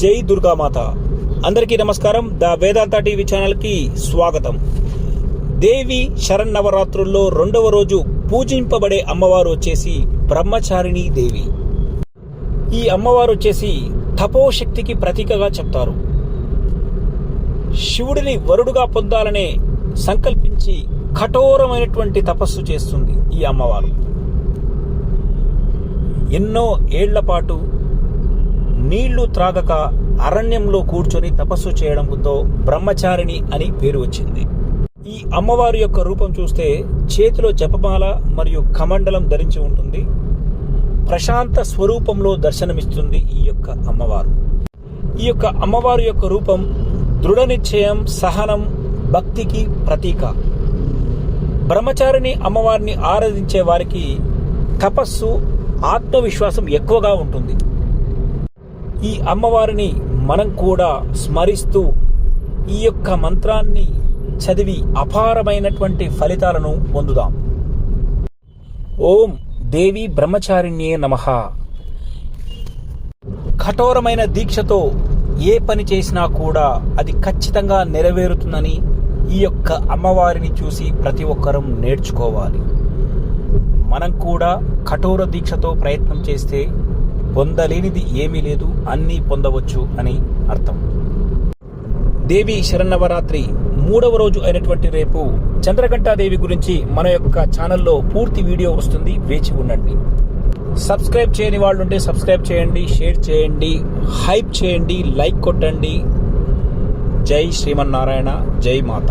జై దుర్గామాత. అందరికీ నమస్కారం. ద వేదాంత టీవీ ఛానల్కి స్వాగతం. దేవి శరన్నవరాత్రుల్లో రెండవ రోజు పూజింపబడే అమ్మవారు వచ్చేసి బ్రహ్మచారిణి దేవి. ఈ అమ్మవారు వచ్చేసి తపోశక్తికి ప్రతీకగా చెప్తారు. శివుడిని వరుడుగా పొందాలనే సంకల్పించి కఠోరమైనటువంటి తపస్సు చేస్తుంది ఈ అమ్మవారు. ఎన్నో ఏళ్ళ పాటు నీళ్ళు త్రాగక అరణ్యంలో కూర్చొని తపస్సు చేయడంతో బ్రహ్మచారిణి అని పేరు వచ్చింది. ఈ అమ్మవారి యొక్క రూపం చూస్తే చేతిలో జపమాల మరియు కమండలం ధరించి ఉంటుంది. ప్రశాంత స్వరూపంలో దర్శనమిస్తుంది ఈ యొక్క అమ్మవారు. ఈ యొక్క అమ్మవారి యొక్క రూపం దృఢ నిశ్చయం సహనం భక్తికి ప్రతీక. బ్రహ్మచారిణి అమ్మవారిని ఆరాధించే వారికి తపస్సు ఆత్మవిశ్వాసం ఎక్కువగా ఉంటుంది. ఈ అమ్మవారిని మనం కూడా స్మరిస్తూ ఈ యొక్క మంత్రాన్ని చదివి అపారమైనటువంటి ఫలితాలను పొందుదాం. ఓం దేవి బ్రహ్మచారిణ్యే నమః. కఠోరమైన దీక్షతో ఏ పని చేసినా కూడా అది ఖచ్చితంగా నెరవేరుతుందని ఈ యొక్క అమ్మవారిని చూసి ప్రతి ఒక్కరం నేర్చుకోవాలి. మనం కూడా కఠోర దీక్షతో ప్రయత్నం చేస్తే పొందలేనిది ఏమీ లేదు అన్నీ పొందవచ్చు అని అర్థం. దేవి శరన్నవరాత్రి మూడవ రోజు అయినటువంటి రేపు చంద్రఘంటాదేవి గురించి మన యొక్క ఛానల్లో పూర్తి వీడియో వస్తుంది వేచి ఉండండి. సబ్స్క్రైబ్ చేయని వాళ్ళు ఉంటే సబ్స్క్రైబ్ చేయండి షేర్ చేయండి హైప్ చేయండి లైక్ కొట్టండి. జై శ్రీమన్నారాయణ జై మాత.